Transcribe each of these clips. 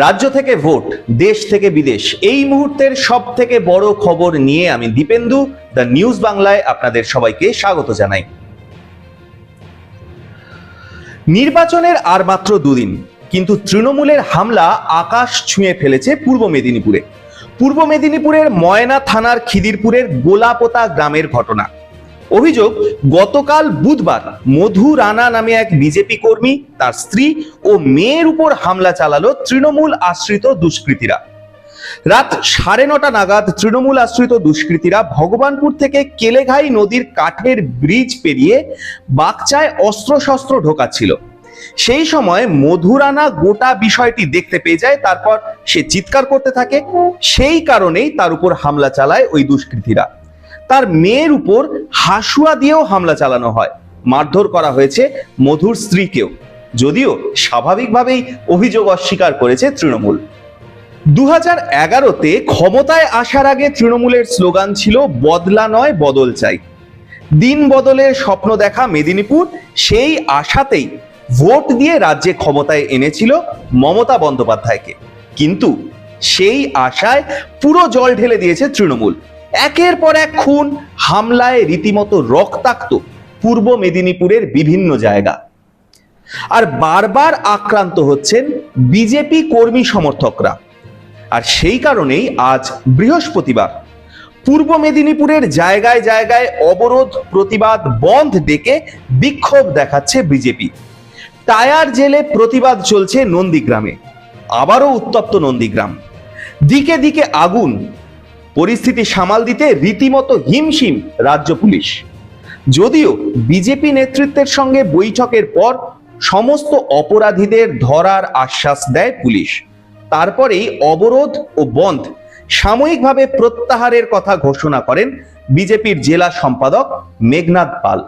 রাজ্য থেকে ভোট, দেশ থেকে বিদেশ। এই মুহূর্তের সব থেকে বড় খবর নিয়ে আমি দীপেন্দু, দ্য নিউজ বাংলায় আপনাদের সবাইকে স্বাগত জানাই। নির্বাচনের আর মাত্র দুদিন, কিন্তু তৃণমূলের হামলা আকাশ ছুঁয়ে ফেলেছে পূর্ব মেদিনীপুরে। পূর্ব মেদিনীপুরের ময়না থানার খিদিরপুরের গোলাপোতা গ্রামের ঘটনা। অভিযোগ, গতকাল বুধবার মধু রানা নামে এক বিজেপি কর্মী, তার স্ত্রী ও মেয়ের উপর হামলা চালালো তৃণমূল আশ্রিত দুষ্কৃতীরা। রাত সাড়ে নটা নাগাদ তৃণমূল আশ্রিত দুষ্কৃতীরা ভগবানপুর থেকে কেলেঘাই নদীর কাঠের ব্রিজ পেরিয়ে বাগচায় অস্ত্রশস্ত্র ঢোকাচ্ছিল। সেই সময় মধুরানা গোটা বিষয়টি দেখতে পেয়ে যায়, তারপর সে চিৎকার করতে থাকে। সেই কারণেই তার উপর হামলা চালায় ওই দুষ্কৃতীরা। তার মেয়ের উপর হাসুয়া দিয়েও হামলা চালানো হয়। মারধর করা হয়েছে মধুর স্ত্রীকেও। যদিও স্বাভাবিকভাবেই অভিযোগ অস্বীকার করেছে তৃণমূল। দু হাজার এগারোতে ক্ষমতায় আসার আগে তৃণমূলের স্লোগান ছিল, বদলা নয়, বদল চাই। দিন বদলের স্বপ্ন দেখা মেদিনীপুর, সেই আশাতেই ভোট দিয়ে রাজ্যে ক্ষমতায় এনেছিল মমতা বন্দ্যোপাধ্যায়কে। কিন্তু সেই আশায় পুরো জল ঢেলে দিয়েছে তৃণমূল। একের পর এক খুন, হামলায় রীতিমতো রক্তাক্ত পূর্ব মেদিনীপুরের বিভিন্ন জায়গা। আর বারবার আক্রান্ত হচ্ছেন বিজেপি কর্মী সমর্থকরা। আর সেই কারণেই আজ বৃহস্পতিবার পূর্ব মেদিনীপুরের জায়গায় জায়গায় অবরোধ, প্রতিবাদ, বন্ধ ডেকে বিক্ষোভ দেখাচ্ছে বিজেপি। টায়ার জেলে প্রতিবাদ চলছে নন্দীগ্রামে। আবারও উত্তপ্ত নন্দীগ্রাম। দিকে দিকে আগুন পরিস্থিতি সামাল দিতে রীতিমতো হিমশিম রাজ্য পুলিশ। যদিও বিজেপি নেতৃত্বের সঙ্গে বৈঠকের পর সমস্ত অপরাধীদের ধরার আশ্বাস দেয় পুলিশ। তারপরেই অবরোধ ও বন্ধ সাময়িকভাবে প্রত্যাহারের কথা ঘোষণা করেন বিজেপির জেলা সম্পাদক মেঘনাথ পাল।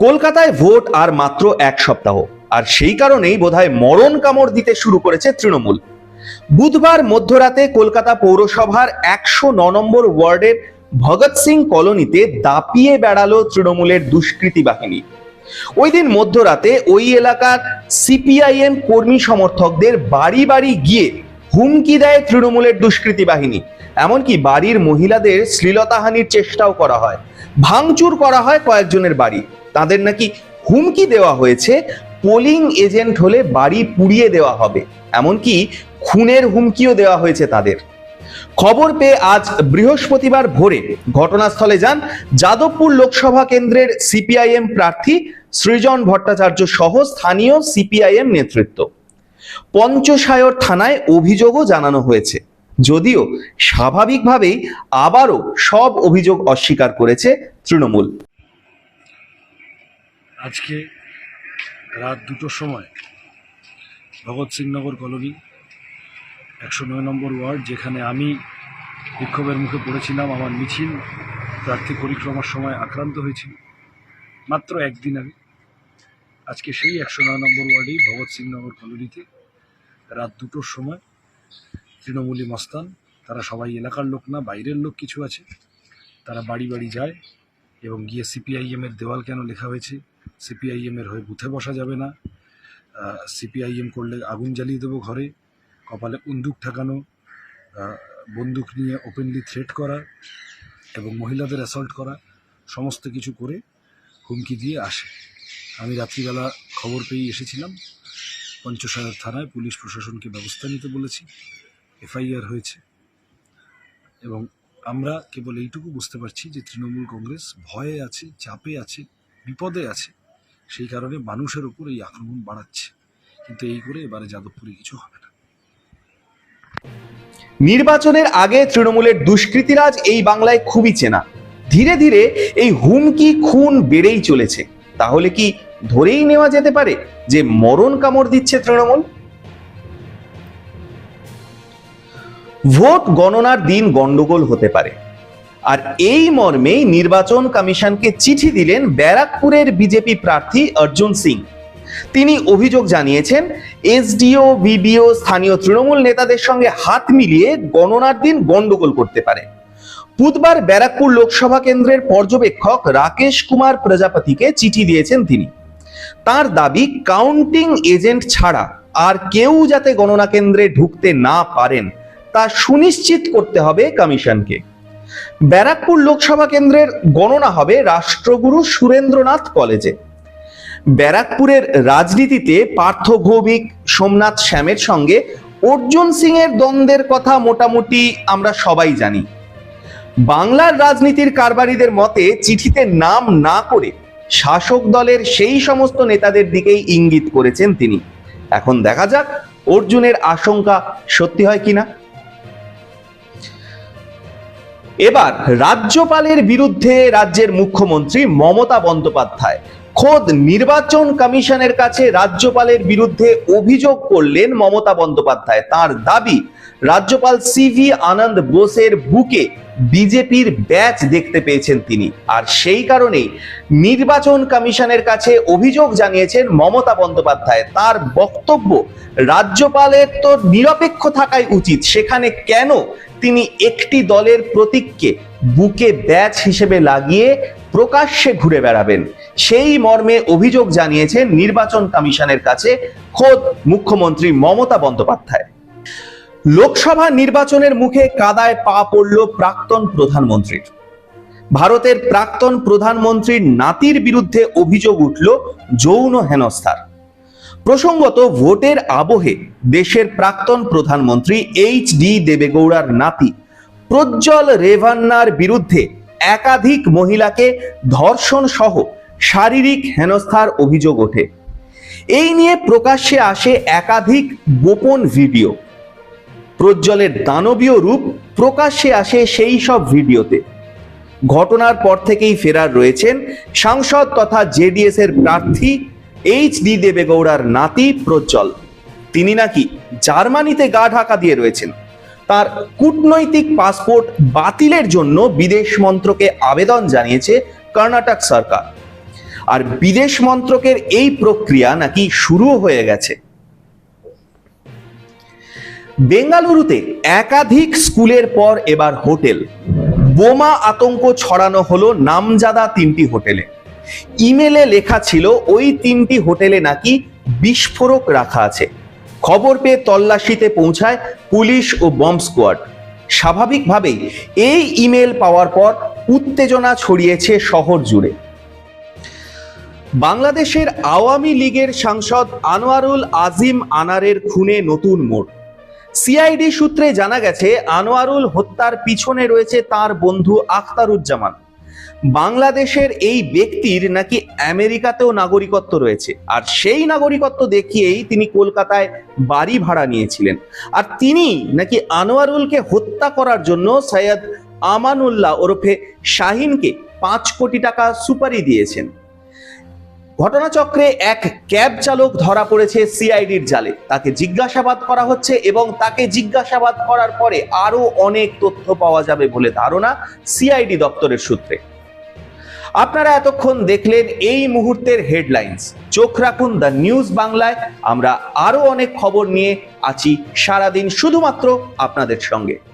কলকাতায় ভোট আর মাত্র এক সপ্তাহ, আর সেই কারণেই বোধহয় মরণ কামড় দিতে শুরু করেছে তৃণমূল। বুধবার মধ্যরাতে কলকাতা পৌরসভার একশো ন নম্বর ওয়ার্ডের ভগৎ সিং কলোনিতে দাপিয়ে বেড়ালো তৃণমূলের দুষ্কৃতী বাহিনী। ওই দিন মধ্যরাতে ওই এলাকার সিপিআইএম কর্মী সমর্থকদের বাড়ি বাড়ি গিয়ে হুমকি দেয় তৃণমূলের দুষ্কৃতী বাহিনী। এমনকি বাড়ির মহিলাদের শ্লীলতাহানির চেষ্টাও করা হয়। ভাঙচুর করা হয় কয়েকজনের বাড়ি। তাদের নাকি হুমকি দেওয়া হয়েছে পোলিং এজেন্ট হলে বাড়ি পুড়িয়ে দেওয়া হবে, এমনকি খুনের হুমকিও দেওয়া হয়েছে তাদের। খবর পেয়ে আজ বৃহস্পতিবার ভোরে ঘটনাস্থলে যান যাদবপুর লোকসভা কেন্দ্রের সিপিআইএম প্রার্থী সৃজন ভট্টাচার্য সহ স্থানীয় সিপিআইএম নেতৃত্ব। পঞ্চসায়র থানায় অভিযোগও জানানো হয়েছে। যদিও স্বাভাবিকভাবেই আবারও সব অভিযোগ অস্বীকার করেছে তৃণমূল। আজকে রাত দুটোর সময় ভগৎ সিংনগর কলোনি, একশো নয় নম্বর ওয়ার্ড, যেখানে আমি বিক্ষোভের মুখে পড়েছিলাম, আমার মিছিল, প্রার্থী পরিক্রমার সময় আক্রান্ত হয়েছিল। মাত্র একদিন আগে। আজকে সেই একশো নয় নম্বর ওয়ার্ডেই ভগৎ সিংনগর কলোনিতে রাত দুটোর সময় তৃণমূলী মস্তান, তারা সবাই এলাকার লোক না, বাইরের লোক কিছু আছে, তারা বাড়ি বাড়ি যায় এবং গিয়ে সিপিআইএমের দেওয়াল কেন লেখা হয়েছে সিপিআইএমের হয়ে বুথে বসা যাবে না। সিপিআইএম করলে আগুন জ্বালিয়ে দেবো ঘরে, কপালে বন্দুক ঠেকানো বন্দুক নিয়ে ওপেনলি থ্রেট করা এবং মহিলাদের অ্যাসল্ট করা, সমস্ত কিছু করে হুমকি দিয়ে আসে। আমি রাত্রিবেলা খবর পেয়ে এসেছিলাম। পঞ্চসাগর থানায় পুলিশ প্রশাসনকে ব্যবস্থা নিতে বলেছি। এফআইআর হয়েছে। এবং আমরা কেবল এইটুকু বুঝতে পারছি যে তৃণমূল কংগ্রেস ভয়ে আছে, চাপে আছে, বিপদে আছে। সেই কারণে মানুষের উপর এই আক্রমণ বাড়াচ্ছে। কিন্তু এই করে এবারে যাদবপুরে কিছু হবে না। নির্বাচনের আগে তৃণমূলের দুষ্কৃতিরাজ এই বাংলায় খুবই চেনা। ধীরে ধীরে এই হুমকি খুন বেড়েই চলেছে। তাহলে কি ধরেই নেওয়া যেতে পারে যে মরণ কামড় দিচ্ছে তৃণমূল? ভোট গণনার দিন গন্ডগোল হতে পারে। আর এই মর্মেই নির্বাচন কমিশনকে চিঠি দিলেন ব্যারাকপুরের বিজেপি প্রার্থী অর্জুন সিং। তিনি অভিযোগ জানিয়েছেন, এসডিও ভিডিও স্থানীয় তৃণমূল নেতাদের সঙ্গে হাত মিলিয়ে গণনার দিন গন্ডগোল করতে পারে। বুধবার ব্যারাকপুর লোকসভা কেন্দ্রের পর্যবেক্ষক রাকেশ কুমার প্রজাপতিকে চিঠি দিয়েছেন তিনি। তার দাবি, কাউন্টিং এজেন্ট ছাড়া আর কেউ যাতে গণনা কেন্দ্রে ঢুকতে না পারেন, তা সুনিশ্চিত করতে হবে কমিশনকে। ব্যারাকপুর লোকসভা কেন্দ্রের গণনা হবে রাষ্ট্রগুরু সুরেন্দ্রনাথ কলেজে। ব্যারাকপুরের রাজনীতিতে পার্থ ভৌমিক, সোমনাথ শ্যামের সঙ্গে অর্জুন সিং এর দ্বন্দ্বের কথা মোটামুটি আমরা সবাই জানি। বাংলার রাজনীতির কারবারিদের মতে চিঠিতে নাম না করে শাসক দলের সেই সমস্ত নেতাদের দিকেই ইঙ্গিত করেছেন তিনি। এখন দেখা যাক অর্জুনের আশঙ্কা সত্যি হয় কিনা। এবার রাজ্যপালের বিরুদ্ধে রাজ্যের মুখ্যমন্ত্রী মমতা বন্দ্যোপাধ্যায়। খোদ নির্বাচন কমিশনের কাছে রাজ্যপালের বিরুদ্ধে অভিযোগ করলেন মমতা বন্দ্যোপাধ্যায়। তার দাবি, রাজ্যপাল সিভি আনন্দ বোসের বুকে বিজেপির ব্যাচ দেখতে পেয়েছেন তিনি। আর সেই কারণেই নির্বাচন কমিশনের কাছে অভিযোগ জানিয়েছেন মমতা বন্দ্যোপাধ্যায়। তার বক্তব্য, রাজ্যপালের তো নিরপেক্ষ থাকাই উচিত, সেখানে কেন তিনি একটি দলের প্রতীককে বুকে ব্যাচ হিসেবে লাগিয়ে প্রকাশ্যে ঘুরে বেড়াবেন। সেই মর্মে অভিযোগ জানিয়েছেন নির্বাচন কমিশনের কাছে খোদ মুখ্যমন্ত্রী মমতা বন্দ্যোপাধ্যায়। লোকসভা নির্বাচনের মুখে কাদায় পা পড়ল প্রাক্তন প্রধানমন্ত্রীর। ভারতের প্রাক্তন প্রধানমন্ত্রীর নাতির বিরুদ্ধে অভিযোগ উঠল যৌন হেনস্থার। প্রসঙ্গত, ভোটের আবহে দেশের প্রাক্তন প্রধানমন্ত্রী এইচ ডি দেবেগৌড়ার নাতি প্রজ্জ্বল রেভান্নার বিরুদ্ধে একাধিক মহিলাকে ধর্ষণ সহ শারীরিক হেনস্থার অভিযোগ ওঠে। এই নিয়ে প্রকাশ্যে আসে একাধিক গোপন ভিডিও। প্রজ্জ্বলের দানবীয় রূপ প্রকাশ্যে আসে সেই সব ভিডিওতে। ঘটনার পর থেকেই ফেরার রয়েছেন সাংসদ তথা জেডিএস এর প্রার্থী এইচ ডি দেবেগৌড়ার নাতি প্রজ্জ্বল। তিনি নাকি জার্মানিতে গা ঢাকা দিয়ে রয়েছেন। তার কূটনৈতিক পাসপোর্ট বাতিলের জন্য বিদেশ মন্ত্রকে আবেদন জানিয়েছে কর্ণাটক সরকার। আর বিদেশ মন্ত্রকের এই প্রক্রিয়া নাকি শুরু হয়ে গেছে। বেঙ্গালুরুতে একাধিক স্কুলের পর এবার হোটেল। বোমা আতঙ্ক ছড়ানো হলো নামজাদা তিনটি হোটেলে। ইমেলে লেখা ছিল, ওই তিনটি হোটেলে নাকি বিস্ফোরক রাখা আছে। খবর পেয়ে তল্লাশিতে পৌঁছায় পুলিশ ও বম্ব স্কোয়াড। স্বাভাবিকভাবেই এই ইমেল পাওয়ার পর উত্তেজনা ছড়িয়েছে শহর জুড়ে। বাংলাদেশের আওয়ামী লীগের সাংসদ আনোয়ারুল আজিম আনারের খুনে নতুন মোড়। সিআইডি সূত্রে জানা গেছে, আনোয়ারুল হত্যার পিছনে রয়েছে তার বন্ধু আখতারুজ্জামান। বাংলাদেশের এই ব্যক্তির নাকি আমেরিকাতেও নাগরিকত্ব রয়েছে। আর সেই নাগরিকত্ব দেখিয়েই তিনি কলকাতায় বাড়ি ভাড়া নিয়েছিলেন। আর তিনি নাকি আনোয়ারুলকে হত্যা করার জন্য সৈয়দ আমানুল্লাহ ওরফে শাহিনকে পাঁচ কোটি টাকা সুপারি দিয়েছেন। ঘটনাচক্রে এক ক্যাব চালক ধরা পড়েছে সিআইডির জালে। তাকে জিজ্ঞাসাবাদ করা হচ্ছে এবং তাকে জিজ্ঞাসাবাদ করার পরে আরও অনেক তথ্য পাওয়া যাবে বলে ধারণা সিআইডি দপ্তরের সূত্রে। আপনারা এতক্ষণ দেখলেন এই মুহূর্তের হেডলাইন্স চোখ রাখুন দ্য নিউজ বাংলায়। আমরা আরও অনেক খবর নিয়ে আছি সারাদিন শুধুমাত্র আপনাদের সঙ্গে।